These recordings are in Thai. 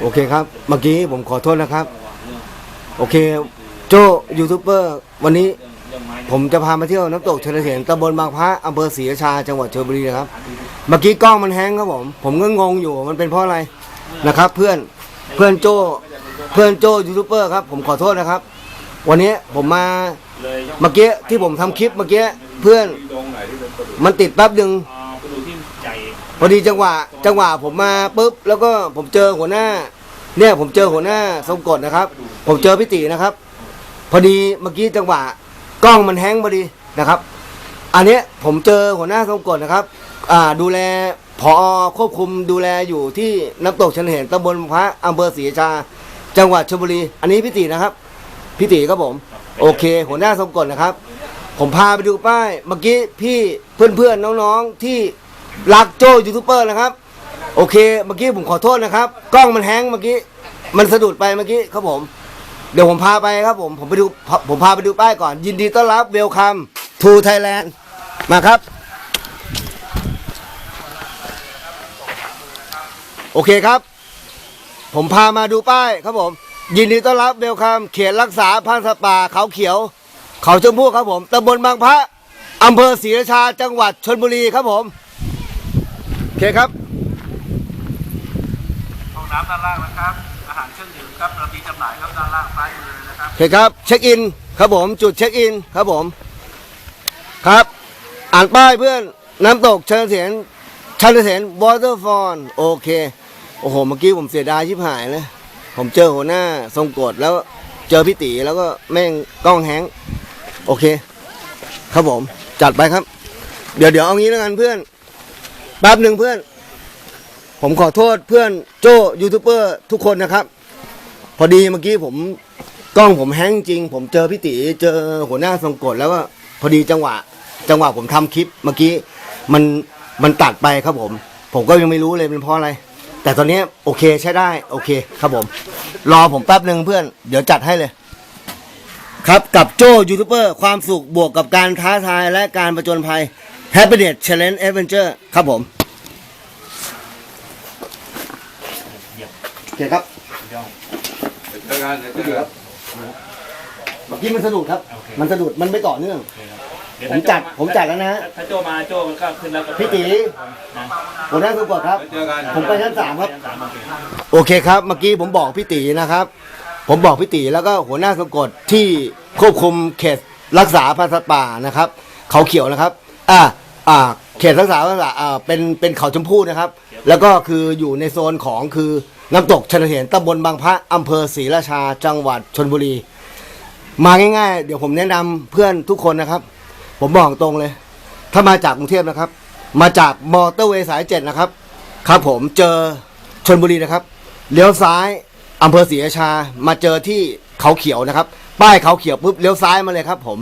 โอเคครับ เมื่อกี้ผมขอโทษนะครับ โอเค โจยูทูบเบอร์วันนี้ผมจะพามาเที่ยวน้ำตกเฉลิมเถียนตำบลบางพระอำเภอศรีราชาจังหวัดชลบุรีนะครับ เมื่อกี้กล้องมันแฮงครับผม ผมก็งงอยู่มันเป็นเพราะอะไรนะครับ เพื่อนเพื่อนโจเพื่อนโจยูทูบเบอร์ครับ ผมขอโทษนะครับ วันนี้ผมมาเมื่อกี้ที่ผมทำคลิปเมื่อกี้เพื่อนมันติดแป๊บหนึ่ง พอดีจังหวะจังหวะผมมาปุ๊บแล้วก็ผมเจอหัวหน้า เนี่ยผมเจอหัวหน้าทรงกฎนะครับ ผมเจอพี่ตีนะครับ พอดีเมื่อกี้จังหวะกล้องมันแฮงพอดีนะครับ อันเนี้ยผมเจอหัวหน้าทรงกฎนะครับ อ่าดูแลพอควบคุมดูแลอยู่ที่น้ำตกเฉลิมเห็นตำบลพระอำเภอศรีราชา จังหวัดชลบุรี อันนี้พี่ตีนะครับพี่ตีครับผม โอเค หัวหน้าทรงกฎนะครับ ผมพาไปดูป้าย เมื่อกี้พี่เพื่อนๆน้องๆที่ รักโจยูทูบเบอร์นะครับ โอเค เมื่อกี้ผมขอโทษนะครับ กล้องมันแฮงเมื่อกี้ มันสะดุดไปเมื่อกี้ครับผม เดี๋ยวผมพาไปครับผม ผมไปดู ผมพาไปดูป้ายก่อน ยินดีต้อนรับเวลคัมทูไทยแลนด์มาครับ โอเคครับ ผมพามาดูป้ายครับผม ยินดีต้อนรับเวลคัมเขตรักษาพันธุ์สัตว์ป่าเขาเขียว เขาชมพู่ครับผมตำบลบางพระอำเภอศรีราชาจังหวัดชนบุรีครับผม เคครับห้องน้ำด้านล่างนะครับ อาหารเครื่องดื่มครับเรามีจำหน่ายครับด้านล่างซ้ายมือเลยนะครับ โอเคครับ เช็คอินครับผม จุดเช็คอินครับผม ครับ อ่านป้ายเพื่อน น้ำตกเชิญเสียนชันเสียนวอเตอร์ฟอนโอเค โอ้โห เมื่อกี้ผมเสียดายชิบหายเลย ผมเจอหัวหน้าทรงกฎแล้วเจอพี่ตีแล้วก็แม่งกล้องแฮงก์โอเค ครับผม จัดไปครับ เดี๋ยวเดี๋ยวเอางี้แล้วกันเพื่อน แป๊บหนึ่งเพื่อน ผมขอโทษเพื่อนโจยูทูบเบอร์ทุกคนนะครับ พอดีเมื่อกี้ผมกล้องผมแห้งจริง ผมเจอพี่ตีเจอหัวหน้าทรงกฎแล้วก็พอดีจังหวะ จังหวะผมทำคลิปเมื่อกี้มันมันตัดไปครับผม ผมก็ยังไม่รู้เลยเป็นเพราะอะไร แต่ตอนนี้โอเคใช้ได้ โอเคครับผม รอผมแป๊บหนึ่งเพื่อน เดี๋ยวจัดให้เลย ครับกับโจยูทูบเบอร์ความสุขบวกกับการท้าทายและการประจนภัย Happiness Challenge Adventure ครับผมโอเคครับเจอกันเจอกันเมื่อกี้มันสะดุดครับโอเคมันสะดุดมันไม่ต่อเนื่องเดี๋ยวผมจัดผมจัดแล้วนะฮะ ถ้าโจมาโจมันก็ขึ้นแล้วก็พี่ตีนะหัวหน้าสุกดครับ เจอกัน ผมไปชั้นสามครับชั้นสามโอเค โอเคครับ เมื่อกี้ผมบอกพี่ตีนะครับ ผมบอกพี่ตีแล้วก็หัวหน้าสะกดที่ควบคุมเขตรักษาพันธุ์สัตว์ป่านะครับ เขาเขียวนะครับ อ่า อ่าเขตรักษาพันธุ์สัตว์ป่าอ่าเป็นเป็นเขาชมพู่นะครับ แล้วก็คืออยู่ในโซนของคือน้ำตกเฉลิมเหนตำบลบางพระอำเภอศรีราชาจังหวัดชนบุรี มาง่ายๆ เดี๋ยวผมแนะนำเพื่อนทุกคนนะครับ ผมบอกตรงเลย ถ้ามาจากกรุงเทพนะครับ มาจากมอเตอร์เวย์สายเจ็ดนะครับ ครับผมเจอชนบุรีนะครับ เลี้ยวซ้ายอำเภอศรีราชา มาเจอที่เขาเขียวนะครับ ป้ายเขาเขียวปุ๊บเลี้ยวซ้ายมาเลยครับ ผม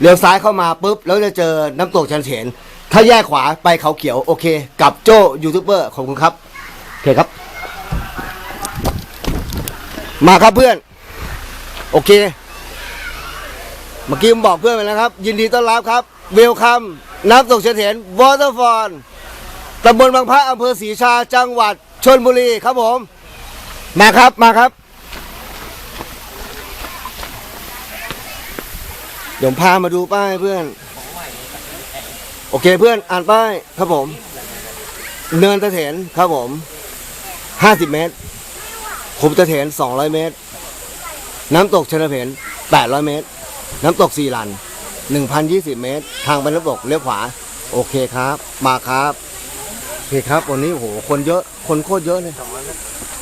เลี้ยวซ้ายเข้ามาปุ๊บแล้วจะเจอน้ำตกชันเฉน ถ้าแยกขวาไปเขาเขียวโอเค กับโจยูทูบเบอร์ขอบคุณครับโอเคครับ มาครับเพื่อน โอเค เมื่อกี้ผมบอกเพื่อนไปแล้วครับ ยินดีต้อนรับครับเวลคัมน้ำตกเฉถียนวอเตอร์ฟอนตำบลบางพระอำเภอศรีชาจังหวัดชนบุรีครับผม มาครับมาครับเดี๋ยวผมพามาดูป้ายเพื่อน โอเคเพื่อนอ่านป้ายครับผม เนินตะเถนครับผม50เมตรขุมตะเถน200เมตร น้ำตกเชลเพน800เมตร น้ำตกสี่ลัน1,020เมตร ทางไปน้ำตกเลี้ยวขวา โอเคครับ มาครับโอเคครับ วันนี้โอ้โหคนเยอะ คนโคตรเยอะเลย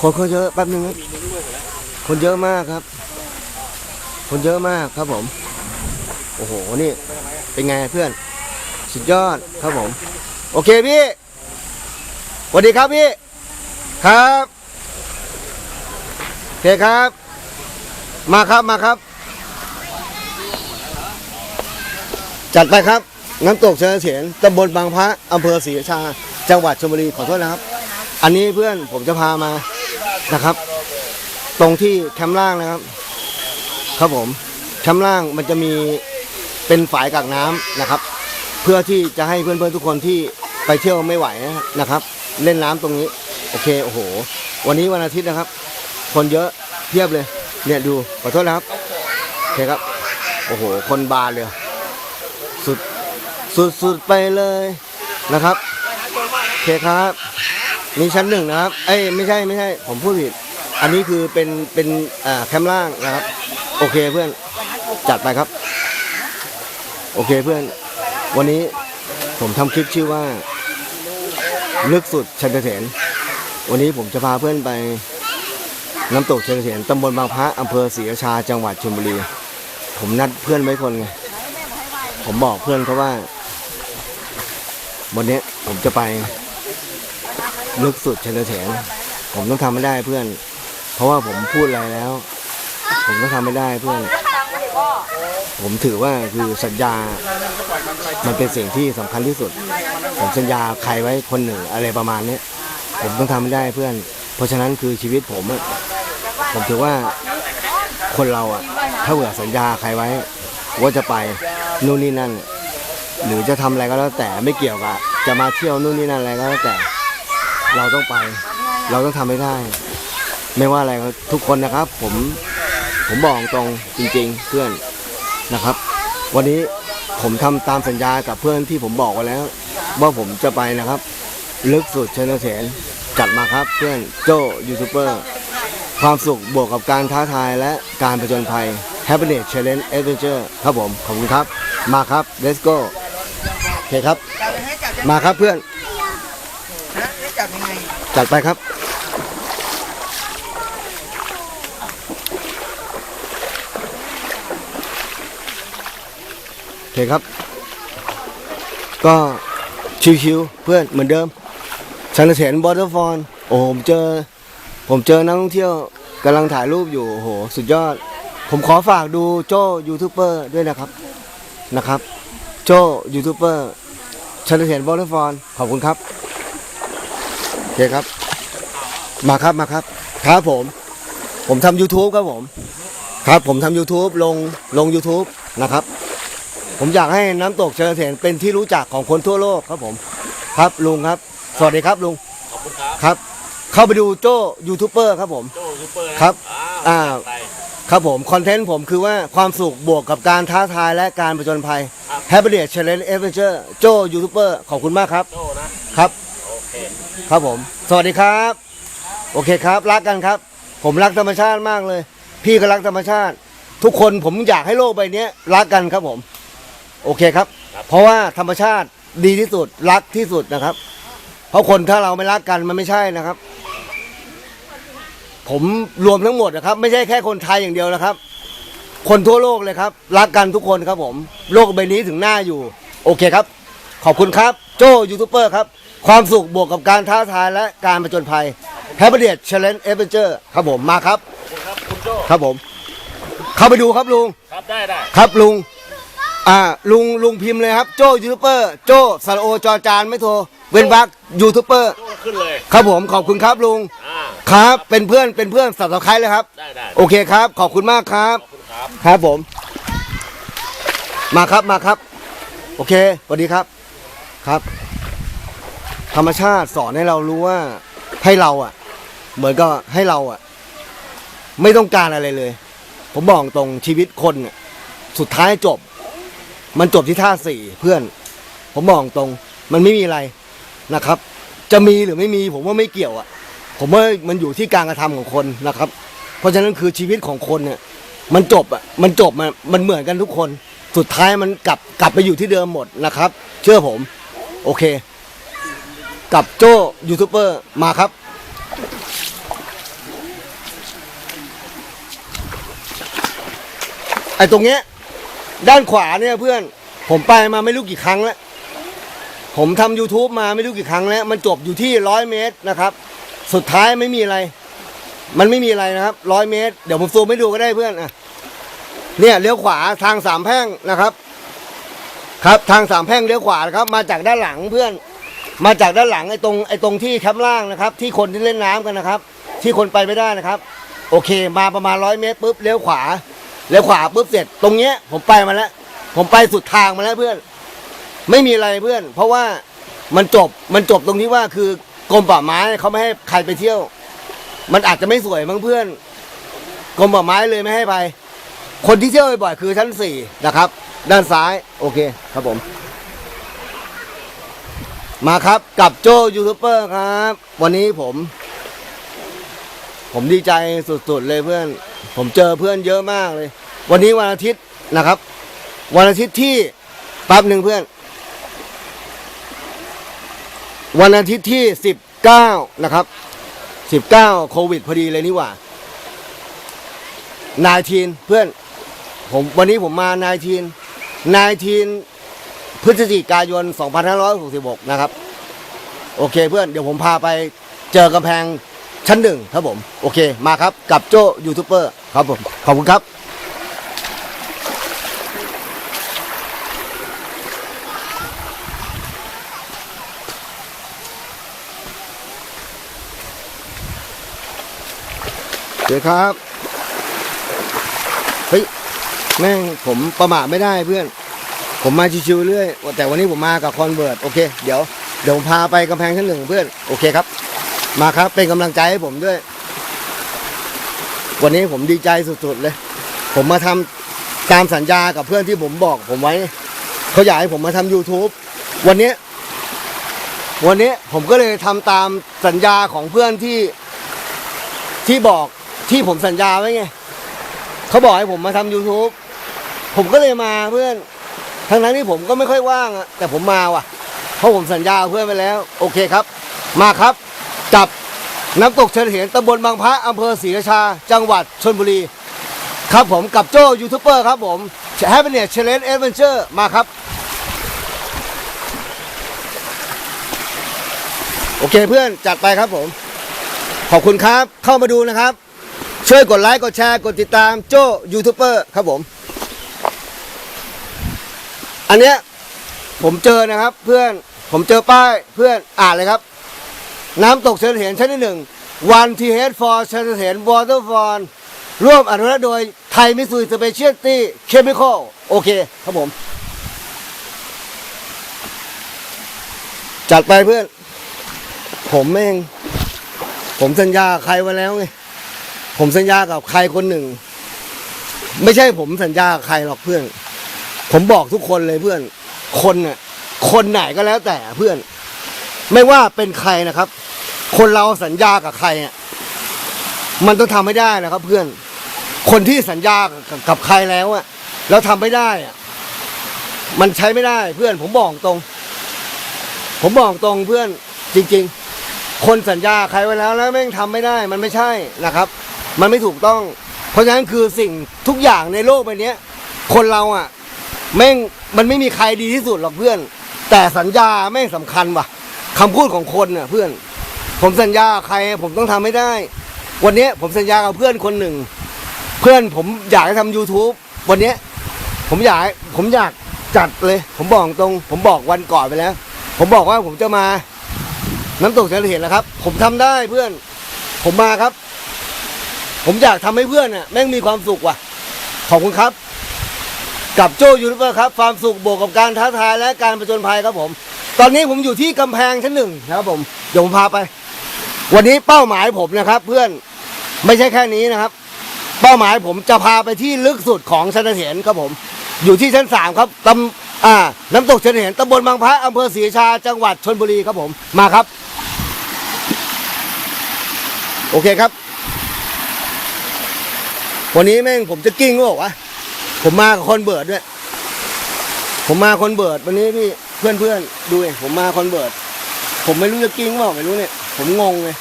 คนโคตรเยอะแป๊บนึงคนเยอะมากครับ คนเยอะมากครับผม โอ้โห นี่ เป็นไงเพื่อน สุดยอดครับผม โอเคพี่สวัสดีครับพี่ ครับโอเคครับ มาครับมาครับ จัดไปครับ น้ำตกเฉลิมเฉียนตำบลบางพระอำเภอศรีราชา จังหวัดชลบุรีขอโทษนะครับ อันนี้เพื่อนผมจะพามานะครับ ตรงที่แคมป์ล่างนะครับ ครับผมแคมป์ล่างมันจะมีเป็นฝายกักน้ำนะครับ เพื่อที่จะให้เพื่อนๆทุกคนที่ไปเที่ยวไม่ไหวนะครับ เล่นน้ำตรงนี้ โอเคโอ้โห วันนี้วันอาทิตย์นะครับ คนเยอะเพียบเลยเนี่ยดูขอโทษนะครับโอเคครับโอ้โห คนบานเลยสุดสุดสุดไปเลยนะครับโอเคครับนี่ชั้นหนึ่งนะครับ เอ้ยไม่ใช่ไม่ใช่ ผมพูดผิด อันนี้คือเป็นเป็นอ่าแคมล่างนะครับ โอเคเพื่อนจัดไปครับ โอเคเพื่อน วันนี้ผมทำคลิปชื่อว่า ลึกสุดชันเถนวันนี้ผมจะพาเพื่อนไปน้ำตกชันเถนตำบลบางพระอำเภอศรีราชาจังหวัดชลบุรี ผมนัดเพื่อนไว้คนไงผมบอกเพื่อนเขาว่า วันนี้ผมจะไป ลึกสุดชันเถนผมต้องทำให้ได้เพื่อน เพราะว่าผมพูดอะไรแล้ว ผมต้องทำไม่ได้เพื่อน ผมถือว่าคือสัญญา มันเป็นสิ่งที่สำคัญที่สุด ผมสัญญาใครไว้คนหนึ่งอะไรประมาณเนี้ยผมต้องทำให้ได้เพื่อน เพราะฉะนั้นคือชีวิตผมผมถือว่าคนเราอะ ถ้าเผื่อสัญญาใครไว้ ว่าจะไปนู่นนี่นั่น หรือจะทำอะไรก็แล้วแต่ไม่เกี่ยวกับจะมาเที่ยวนู่นนี่นั่นอะไรก็แล้วแต่ เราต้องไป เราต้องทำให้ได้ ไม่ว่าอะไรทุกคนนะครับ ผม ผมบอกตรงจริงๆเพื่อนนะครับ วันนี้ผมทำตามสัญญากับเพื่อนที่ผมบอกไว้แล้ว ว่าผมจะไปนะครับ ลึกสุดเชนเสนจัดมาครับเพื่อนโจยูทูบเบอร์ความสุขบวกกับการท้าทายและการผจญภัย Happiness Challenge Adventure ครับผมขอบคุณครับ มาครับ let's go โอเคครับจับให้จับจะมาครับเพื่อนนะให้จับยังไงจัดไปครับ เคครับ ก็ชิวๆเพื่อนเหมือนเดิมชันเสนบอเตอร์ฟอนโอ้โหผมเจอ ผมเจอนักท่องเที่ยวกำลังถ่ายรูปอยู่โอ้โหสุดยอด ผมขอฝากดูโจยูทูบเบอร์ด้วยนะครับนะครับ โจยูทูบเบอร์ชันเสนบอเตอร์ฟอนขอบคุณครับโอเคครับ มาครับมาครับครับผม ผมทำ YouTube ครับผม ครับผมทำ YouTube ลงลง YouTube นะครับ ผมอยากให้น้ำตกเชลเทนเป็นที่รู้จักของคนทั่วโลกครับผม ครับลุงครับ สวัสดีครับลุงขอบคุณครับครับ เข้าไปดูโจ้ยูทูบเบอร์ครับผมโจ้ซูเปอร์นะครับอ่าไปครับผมคอนเทนต์ผมคือว่าความสุขบวกกับการท้าทายและการผจญภัยครับ Happiness Challenge Adventure โจ้ยูทูบเบอร์ขอบคุณมากครับโจ้นะครับโอเคครับผม สวัสดีครับ โอเคครับ รักกันครับ ผมรักธรรมชาติมากเลย พี่ก็รักธรรมชาติ ทุกคนผมอยากให้โลกใบนี้รักกันครับผม โอเคครับ เพราะว่าธรรมชาติดีที่สุดรักที่สุดนะครับ เพราะคนถ้าเราไม่รักกันมันไม่ใช่นะครับ ผมรวมทั้งหมดนะครับ ไม่ใช่แค่คนไทยอย่างเดียวนะครับ คนทั่วโลกเลยครับ รักกันทุกคนครับผม โลกใบนี้ถึงหน้าอยู่ โอเคครับ ขอบคุณครับ โจยูทูบเบอร์ครับ ความสุขบวกกับการท้าทายและการผจญภัย h a p p y d a t Challenge Adventure ครับผมมาครับครับคุณโจ้ครับผม เข้าไปดูครับลุง ครับได้ได้ ครับลุง อ่าลุงลุงพิมพ์เลยครับ โจยูทูบเบอร์ โจสระโอจอจานไม่โทรเว้นวักยูทูบเบอร์โจ้ขึ้นเลยครับผมขอบคุณครับลุง อ่าครับเป็นเพื่อนเป็นเพื่อนสับสไครเลยครับ ได้ได้โอเคครับ ขอบคุณมากครับขอบคุณครับครับผม มาครับมาครับ โอเคสวัสดีครับครับ ธรรมชาติสอนให้เรารู้ว่าให้เราอะ เหมือนก็ให้เราอะ ไม่ต้องการอะไรเลย ผมบอกตรงชีวิตคนอะสุดท้ายจบ มันจบที่ท่าสี่เพื่อน ผมบอกตรง มันไม่มีอะไรนะครับ จะมีหรือไม่มีผมว่าไม่เกี่ยวอะ ผมว่ามันอยู่ที่การกระทำของคนนะครับ เพราะฉะนั้นคือชีวิตของคนเนี่ย มันจบอะมันจบมันมันเหมือนกันทุกคน สุดท้ายมันกลับกลับไปอยู่ที่เดิมหมดนะครับ เชื่อผม โอเค กับโจยูทูบเบอร์มาครับไอ้ตรงเนี้ย ด้านขวาเนี่ยเพื่อน ผมไปมาไม่รู้กี่ครั้งแล้ว ผมทำ YouTube มาไม่รู้กี่ครั้งแล้ว มันจบอยู่ที่ร้อยเมตรนะครับ สุดท้ายไม่มีอะไร มันไม่มีอะไรนะครับร้อยเมตร เดี๋ยวผมซูมให้ดูก็ได้เพื่อนอะเนี่ยเลี้ยวขวาทางสามแพร่งนะครับ ครับทางสามแพร่งเลี้ยวขวานะครับ มาจากด้านหลังเพื่อน มาจากด้านหลังไอ้ตรงไอ้ตรงที่แคมป์ล่างนะครับ ที่คนที่เล่นน้ำกันนะครับ ที่คนไปไม่ได้นะครับ โอเค มาประมาณร้อยเมตรปุ๊บเลี้ยวขวา เลี้ยวขวาปุ๊บเสร็จตรงเนี้ย ผมไปมาแล้ว ผมไปสุดทางมาแล้วเพื่อน ไม่มีอะไรเพื่อน เพราะว่ามันจบมันจบตรงที่ว่าคือกรมป่าไม้เขาไม่ให้ใครไปเที่ยว มันอาจจะไม่สวยมั้งเพื่อนกรมป่าไม้เลยไม่ให้ไป คนที่เที่ยวบ่อยๆคือชั้นสี่นะครับ ด้านซ้าย โอเคครับผม มาครับกับโจยูทูบเบอร์ครับ วันนี้ผม ผมดีใจสุดๆเลยเพื่อน ผมเจอเพื่อนเยอะมากเลย วันนี้วันอาทิตย์นะครับ วันอาทิตย์ที่แป๊บหนึ่งเพื่อน วันอาทิตย์ที่สิบเก้านะครับสิบเก้าโควิดพอดีเลยนี่หว่านายทีนเพื่อนผมวันนี้ผมมานายทีนนายทีนพฤศจิกายน 2566 นะครับ โอเคเพื่อนเดี๋ยวผมพาไปเจอกำแพง ชั้นหนึ่งครับผม โอเคมาครับกับโจยูทูบเบอร์ครับผมขอบคุณครับเดี๋ยวครับ เฮ้ย แม่งผมประมาทไม่ได้เพื่อน ผมมาชิวๆเรื่อย แต่วันนี้ผมมากับคอนเวิร์ตโอเค เดี๋ยว เดี๋ยวผมพาไปกำแพงชั้นหนึ่งเพื่อน โอเคครับ มาครับเป็นกำลังใจให้ผมด้วย วันนี้ผมดีใจสุดๆเลย ผมมาทำตามสัญญากับเพื่อนที่ผมบอกผมไว้ เขาอยากให้ผมมาทำ YouTube วันนี้ วันนี้ผมก็เลยทำตามสัญญาของเพื่อนที่ที่บอกที่ผมสัญญาไว้ไงเขาบอกให้ผมมาทำ YouTube ผมก็เลยมาเพื่อน ทั้งนั้นที่ผมก็ไม่ค่อยว่างอะแต่ผมมาว่ะ เพราะผมสัญญาเพื่อนไปแล้ว โอเคครับ มาครับ กับน้ำตกเฉลิมตำบลบางพระอำเภอศรีราชา จังหวัดชลบุรี ครับผมกับโจยูทูบเบอร์ครับผมแฮปปี้เนสเชลเลนเอเวนเจอร์มาครับ โอเคเพื่อนจัดไปครับผม ขอบคุณครับเข้ามาดูนะครับ ช่วยกดไลค์กดแชร์กดติดตามโจยูทูบเบอร์ครับผม อันเนี้ยผมเจอนะครับเพื่อนผมเจอป้ายเพื่อนอ่านเลยครับ น้ำตกเฉลิมชั้นที่หนึ่งวันทีเฮดฟอร์เฉลิมวอเตอร์ฟอนร่วมอนุรักษ์โดยไทยมิสซูสเปเชียลตี้เคมีคอลโอเคครับผม จัดไปเพื่อน ผมเองผมสัญญาใครไว้แล้วไงผมสัญญากับใครคนหนึ่ง ไม่ใช่ผมสัญญาใครหรอกเพื่อน ผมบอกทุกคนเลยเพื่อน คนน่ะคนไหนก็แล้วแต่เพื่อน ไม่ว่าเป็นใครนะครับ คนเราสัญญากับใครอะมันต้องทำให้ได้นะครับ เพื่อน คนที่สัญญากับใครแล้วอะแล้วทำไม่ได้อะมันใช้ไม่ได้เพื่อนผมบอกตรง ผมบอกตรงเพื่อนจริง ๆ คนสัญญาใครไว้แล้วแล้วแม่งทำไม่ได้ มันไม่ใช่นะครับ มันไม่ถูกต้อง เพราะฉะนั้นคือสิ่งทุกอย่างในโลกใบนี้คนเราอะแม่งมันไม่มีใครดีที่สุดหรอกเพื่อน แต่สัญญาแม่งสำคัญว่ะ คำพูดของคนน่ะเพื่อน ผมสัญญาใครผมต้องทำให้ได้ วันนี้ผมสัญญากับเพื่อนคนหนึ่ง เพื่อนผมอยากให้ทำ YouTube วันนี้ผมอยากผมอยากจัดเลย ผมบอกตรง ผมบอกวันก่อนไปแล้ว ผมบอกว่าผมจะมา น้ำตกเฉลิมเห็นแล้วครับ ผมทำได้เพื่อน ผมมาครับ ผมอยากทำให้เพื่อนน่ะแม่งมีความสุขว่ะขอบคุณครับ กับโจยูทูบเบอร์ครับความสุขบวกกับการท้าทายและการประจนภัยครับผม ตอนนี้ผมอยู่ที่กำแพงชั้นหนึ่งนะครับผมเดี๋ยวผมพาไป วันนี้เป้าหมายผมนะครับ เพื่อนไม่ใช่แค่นี้นะครับ เป้าหมายผมจะพาไปที่ลึกสุดของชันเถียนครับผม อยู่ที่ชั้นสามครับตำอ่า น้ำตกชันเถียนตำบลบางพระอำเภอศรีราชาจังหวัดชนบุรีครับผมมาครับ โอเคครับ วันนี้แม่งผมจะกิ้งก็บอกว่า ผมมากับคอนเบิร์ดด้วย ผมมาคอนเบิร์ดวันนี้พี่เพื่อนเพื่อนๆดูเองผมมาคอนเบิร์ดผมไม่รู้จะกิ้งเปล่าไม่รู้เนี่ย ผมงงเลย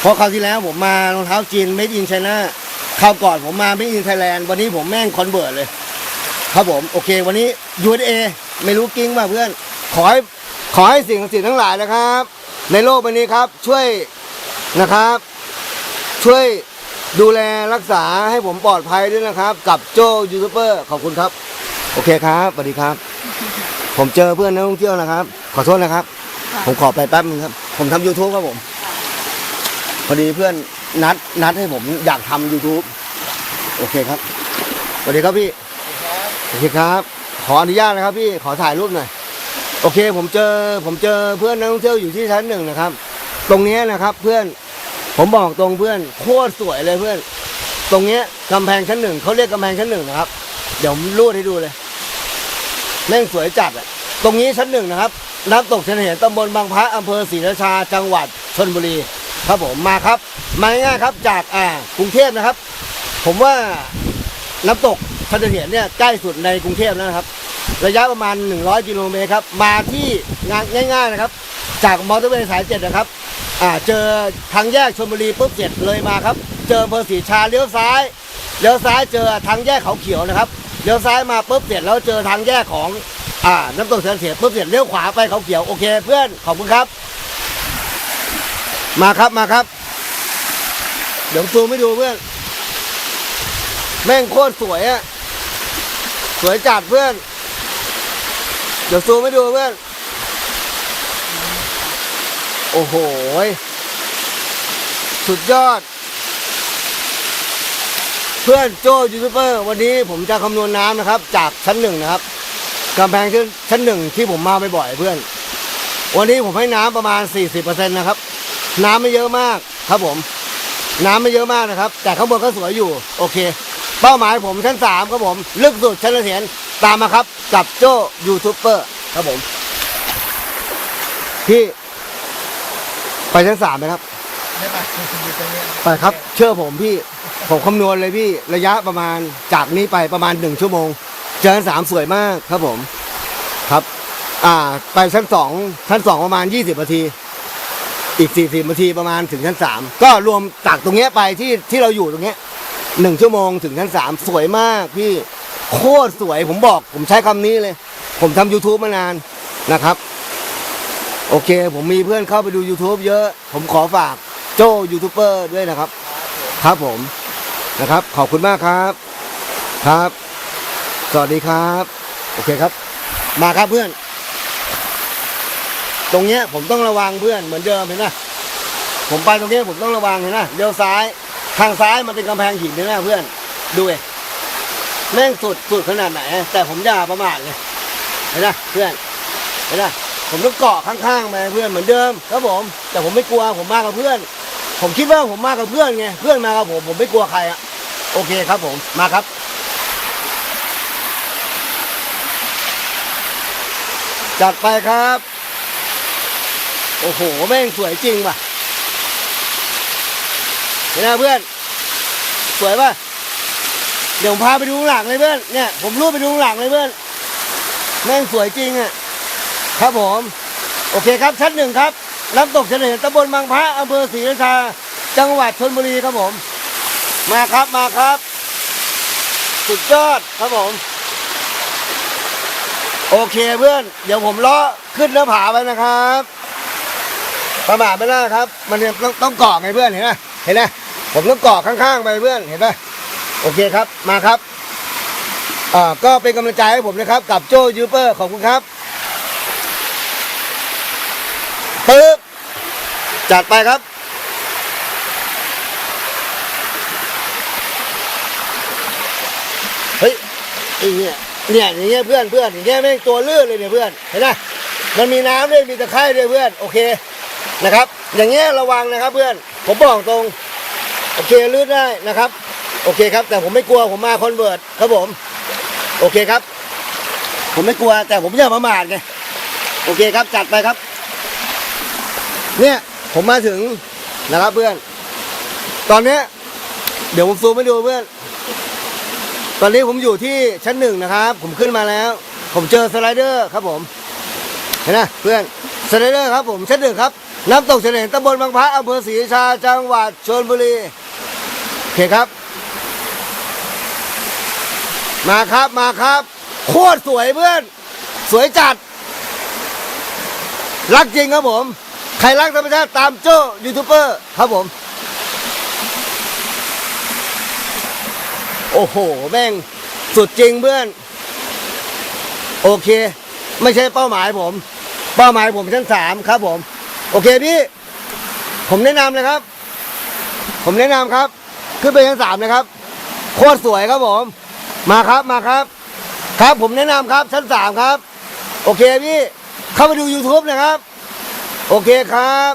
เพราะคราวที่แล้วผมมารองเท้าจีนไม่อินไชน่าคราวก่อนผมมาไม่อินไทยแลนด์วันนี้ผมแม่งคอนเบิร์ดเลย ครับผมโอเค วันนี้ USA ไม่รู้กิ้งป่ะเพื่อน ขอให้ขอให้สิ่งศักดิ์สิทธิ์ทั้งหลายนะครับ ในโลกใบนี้ครับ ช่วยนะครับ ช่วย ดูแลรักษาให้ผมปลอดภัยด้วยนะครับ กับโจยูทูบเบอร์ขอบคุณครับ โอเคครับสวัสดีครับ ผมเจอเพื่อนนักท่องเที่ยวนะครับ ขอโทษนะครับ ผมขอไปแป๊บนึงครับ ผมทำ YouTube ครับผม พอดีเพื่อนนัดนัดให้ผมอยากทำ YouTube โอเคครับสวัสดีครับพี่โอเคครับ ขออนุญาตนะครับพี่ขอถ่ายรูปหน่อยโอเค ผมเจอผมเจอเพื่อนนักท่องเที่ยวอยู่ที่ชั้นหนึ่งนะครับ ตรงเนี้ยนะครับเพื่อน ผมบอกตรงเพื่อนโคตรสวยเลยเพื่อน ตรงเนี้ยกำแพงชั้นหนึ่งเขาเรียกกำแพงชั้นหนึ่งนะครับ เดี๋ยวผมรูดให้ดูเลย แม่งสวยจัดอะตรงนี้ชั้นหนึ่งนะครับน้ำตกเฉลิมตำบลบางพระอำเภอศรีราชาจังหวัดชนบุรี ครับผมมาครับ มาง่ายๆครับจากอ่ากรุงเทพนะครับ ผมว่าน้ำตกเฉลิมเนี่ยใกล้สุดในกรุงเทพแล้วนะครับ ระยะประมาณ 100 กิโลเมตรครับ มาที่งานง่าย ๆนะครับ จากมอเตอร์เวย์สายเจ็ดนะครับ อ่าเจอทางแยกชลบุรีปุ๊บเสร็จเลยมาครับ เจออำเภอศรีชาเลี้ยวซ้ายเลี้ยวซ้ายเจอทางแยกเขาเขียวนะครับเลี้ยวซ้ายมาปุ๊บเสร็จแล้วเจอทางแยกของอ่าน้ำตกเฉลิมเสียปุ๊บเสร็จเลี้ยวขวาไปเขาเขียวโอเค เพื่อนขอบคุณครับ มาครับมาครับ เดี๋ยวซูมให้ดูเพื่อน แม่งโคตรสวยอะสวยจัดเพื่อน เดี๋ยวซูมให้ดูเพื่อน โอ้โห สุดยอด เพื่อนโจยูทูบเบอร์ วันนี้ผมจะคำนวณน้ำนะครับ จากชั้นหนึ่งนะครับกำแพงชั้นหนึ่งที่ผมมาบ่อยๆเพื่อน วันนี้ผมให้น้ำประมาณ 40%นะครับ น้ำไม่เยอะมากครับผม น้ำไม่เยอะมากนะครับ แต่ข้างบนก็สวยอยู่ โอเค เป้าหมายผมชั้นสามครับผม ลึกสุดชั้นเสียนตามมาครับ กับโจยูทูบเบอร์ครับผมพี่ ไปชั้นสามไหมครับ ไม่ไปอยู่ตรงนี้ไปครับ เชื่อผมพี่ ผมคำนวณเลยพี่ ระยะประมาณจากนี้ไปประมาณหนึ่งชั่วโมง เจอชั้นสามสวยมากครับผม ครับ อ่า ไปชั้นสองชั้นสองประมาณยี่สิบนาที อีกสี่สิบนาทีประมาณถึงชั้นสามก็รวมจากตรงเนี้ยไปที่ที่เราอยู่ตรงเนี้ยหนึ่งชั่วโมงถึงชั้นสามสวยมากพี่ โคตรสวยผมบอก ผมใช้คำนี้เลย ผมทำ YouTube มานานนะครับ โอเค ผมมีเพื่อนเข้าไปดู YouTube เยอะ ผมขอฝากโจยูทูบเบอร์ด้วยนะครับ ครับผมนะครับ ขอบคุณมากครับครับ สวัสดีครับ โอเคครับ มาครับเพื่อน ตรงเนี้ยผมต้องระวังเพื่อนเหมือนเดิมเห็นไหมผมไปตรงเนี้ยผมต้องระวังเห็นไหมเลี้ยวซ้าย ทางซ้ายมันเป็นกำแพงหินเห็นไหมเพื่อน ดูเองแม่งสุดสุดขนาดไหน แต่ผมอย่าประมาทเลยเห็นไหมเพื่อนเห็นไหม ผมต้องเกาะข้างๆไปเพื่อนเหมือนเดิมครับผม แต่ผมไม่กลัวผมมากับเพื่อน ผมคิดว่าผมมากับเพื่อนไงเพื่อนมากับผมผมไม่กลัวใครอะโอเคครับผมมาครับจัดไปครับ โอ้โห แม่งสวยจริงว่ะเห็นไหมเพื่อน สวยป่ะ เดี๋ยวผมพาไปดูหลังเลยเพื่อน เนี่ย ผมรูปไปดูหลังเลยเพื่อน แม่งสวยจริงอะ ครับผม โอเคครับชั้นหนึ่งครับน้ำตกเฉลิมตำบลบางพระอำเภอศรีราชา จังหวัดชนบุรีครับผม มาครับมาครับ สุดยอดครับผม โอเคเพื่อน เดี๋ยวผมเลาะขึ้นหน้าผาไปนะครับ ประมาทไม่ได้ครับ มันต้องต้องเกาะไงเพื่อนเห็นไหมเห็นไหมผมต้องเกาะข้างๆไปเพื่อนเห็นไหมโอเคครับมาครับอ่าก็เป็นกำลังใจให้ผมนะครับ กับโจยูเปอร์ขอบคุณครับ ปึ๊บจัดไปครับ เฮ้ยไอ้เนี่ยเนี่ยอย่างเงี้ยเพื่อนเพื่อนอย่างเงี้ยแม่งตัวลื่นเลยเนี่ยเพื่อนเห็นไหมมันมีน้ำด้วยมีตะไคร่ด้วยเพื่อนโอเคนะครับ อย่างเงี้ยระวังนะครับเพื่อนผมบอกตรง โอเคลื่นได้นะครับ โอเคครับ แต่ผมไม่กลัวผมมาคอนเวิร์ตครับผม โอเคครับ ผมไม่กลัวแต่ผมอย่าประมาทไงโอเคครับจัดไปครับ เนี่ยผมมาถึงนะครับเพื่อน ตอนเนี้ยเดี๋ยวผมซูมให้ดูเพื่อน ตอนนี้ผมอยู่ที่ชั้นหนึ่งนะครับ ผมขึ้นมาแล้ว ผมเจอสไลเดอร์ครับผมเห็นไหมเพื่อนสไลเดอร์ครับผมชั้นหนึ่งครับน้ำตกเฉลิมตำบลบางพระอำเภอศรีราชาจังหวัดชลบุรีโอเคครับ มาครับมาครับ โคตรสวยเพื่อน สวยจัด รักจริงครับผม รรักธรรมชาติตามโจ้ยูทูบเบอร์ครับผม โอ้โห แม่ง สุดจริงเพื่อน โอเค ไม่ใช่เป้าหมายผม เป้าหมายผมชั้นสามครับผม โอเคพี่ ผมแนะนำเลยครับ ผมแนะนำครับ ขึ้นไปชั้นสามนะครับ โคตรสวยครับผม มาครับมาครับ ครับผมแนะนำครับชั้นสามครับ โอเคพี่ เข้าไปดู YouTube นะครับ โอเคครับ